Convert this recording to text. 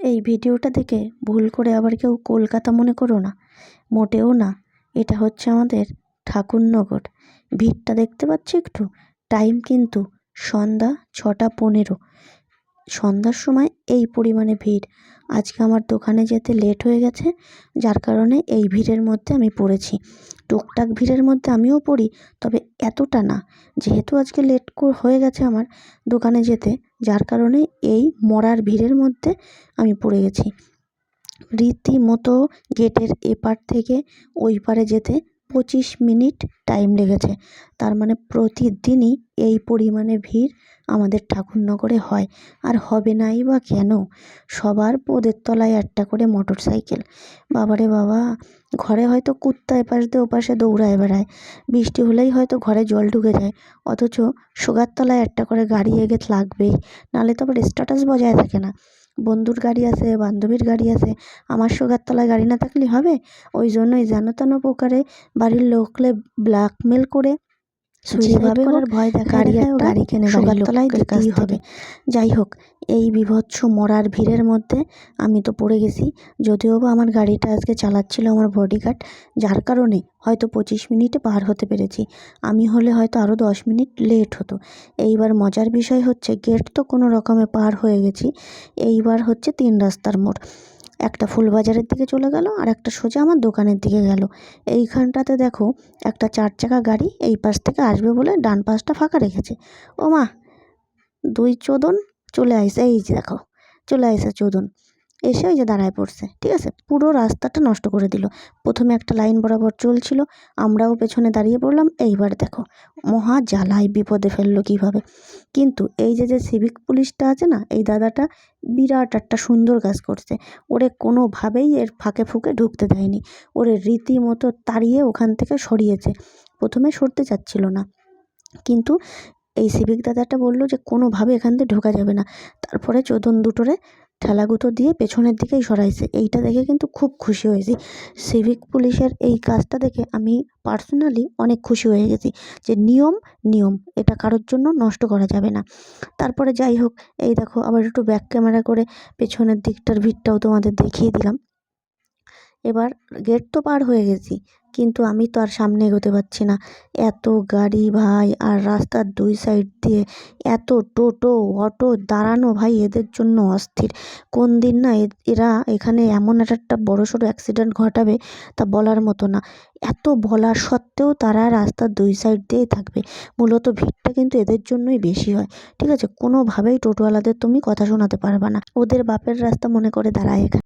এই ভিডিওটা দেখে ভুল করে আবার কেউ কলকাতা মনে করো না। মোটেও না। এটা হচ্ছে আমাদের ঠাকুরনগর। ভিড়টা দেখতে পাচ্ছি একটু? টাইম কিন্তু সন্ধ্যা ছটা পনেরো। সন্ধ্যার সময় এই পরিমাণে ভিড়। আজকে আমার দোকানে যেতে লেট হয়ে গেছে, যার কারণে এই ভিড়ের মধ্যে আমি পড়েছি। টুকটাক ভিড়ের মধ্যে আমিও পড়ি, তবে এতটা না। যেহেতু আজকে লেট হয়ে গেছে আমার দোকানে যেতে, যার কারণে এই মরার ভিড়ের মধ্যে আমি পড়ে গেছি। রীতিমতো গেটের এপার থেকে ওই পারে যেতে পঁচিশ মিনিট টাইম লেগেছে। তার মানে প্রতিদিনই এই পরিমাণে ভিড় আমাদের ঠাকুরনগরে হয়। আর হবে নাই বা কেন? সবার পদের তলায় একটা করে মোটর সাইকেল বাবারে বাবা, ঘরে হয়তো কুত্তা এপাশ দিয়ে ওপাশে দৌড়ায় বেড়ায়। বৃষ্টি হলেই হয়তো ঘরে জল ঢুকে যায়। অথচ সোগার তলায় একটা করে গাড়ি এগে লাগবেই। নাহলে তো আবার স্ট্যাটাস বজায় থাকে না। বন্ধুর গাড়ি আছে, বান্ধবীর গাড়ি আছে, আমার সুগার তলায় গাড়ি না থাকলে হবে? ওই জন্যই যেন তেন প্রকারে বাড়ির লোকলে ব্ল্যাকমেল করে যেভাবে করার ভয় দেখা গাড়ি একটা গাড়ি কিনে তলায় দিতেই হবে। যাই হোক এই বিভৎস মরার ভিড়ের মধ্যে আমি তো পড়ে গেছি। যদিও বা আমার গাড়িটা আজকে চালাচ্ছিল আমার বডিগার্ড যার কারণে হয়তো পঁচিশ মিনিটে পার হতে পেরেছি। আমি হলে হয়তো আরও দশ মিনিট লেট হতো। এইবার মজার বিষয় হচ্ছে গেট তো কোনো রকমে পার হয়ে গেছি। এইবার হচ্ছে তিন রাস্তার মোড়। একটা ফুল বাজারের দিকে চলে গেল আর একটা সোজা আমার দোকানের দিকে গেল। এইখানটাতে দেখো একটা চার চাকা গাড়ি এই পাশ থেকে আসবে বলে ডান পাশটা ফাঁকা রেখেছে। ও মা দুই চোদন চলে আইসে, এই দেখো, চলে আইসা চোদন। এসে ওই যে দাঁড়ায় পড়ছে, ঠিক আছে? পুরো রাস্তাটা নষ্ট করে দিল। প্রথমে একটা লাইন বরাবর চলছিল, আমরাও পেছনে দাঁড়িয়ে পড়লাম। এইবার দেখো, মহা জ্বালায় বিপদে ফেলল কীভাবে? কিন্তু এই যে যে সিভিক পুলিশটা আছে না, এই দাদাটা বিরাট একটা সুন্দর কাজ করছে। ওরে কোনোভাবেই এর ফাঁকে ফুঁকে ঢুকতে দেয়নি। ওরে রীতিমতো তাড়িয়ে ওখান থেকে সরিয়েছে। প্রথমে সরতে চাচ্ছিল না। কিন্তু এই সিভিক দাদাটা বলল যে, কোনোভাবে এখান থেকে ঢোকা যাবে না। তারপরে চোদন দুটোরে ঠেলাগুতো দিয়ে পেছনের দিকেই সরাইছে। এইটা দেখে কিন্তু খুব খুশি হয়েছি। সিভিক পুলিশের এই কাজটা দেখে আমি পার্সোনালি অনেক খুশি হয়ে গেছি যে নিয়ম নিয়ম। এটা কারোর জন্য নষ্ট করা যাবে না। তারপরে যাই হোক, এই দেখো আবার একটু ব্যাক ক্যামেরা করে পেছনের দিকটার ভিড়টাও তোমাদের দেখিয়ে দিলাম। এবার গেট তো পার হয়ে গেছি। কিন্তু আমি তো আর সামনে এগোতে পারছি না। এত গাড়ি ভাই আর রাস্তার দুই সাইড দিয়ে এত টোটো, অটো দাঁড়ানো ভাই এদের জন্য অস্থির। কোন দিন না এরা এখানে এমন একটা বড় সড়ো অ্যাক্সিডেন্ট ঘটাবে তা বলার মতো না। এত বলার সত্ত্বেও তারা রাস্তার দুই সাইড দিয়েই থাকবে। মূলত ভিড়টা কিন্তু এদের জন্যই বেশি হয়। ঠিক আছে? কোনোভাবেই টোটোওয়ালাদের তুমি কথা শোনাতে পারবে না। ওদের বাপের রাস্তা মনে করে দাঁড়ায় এখানে।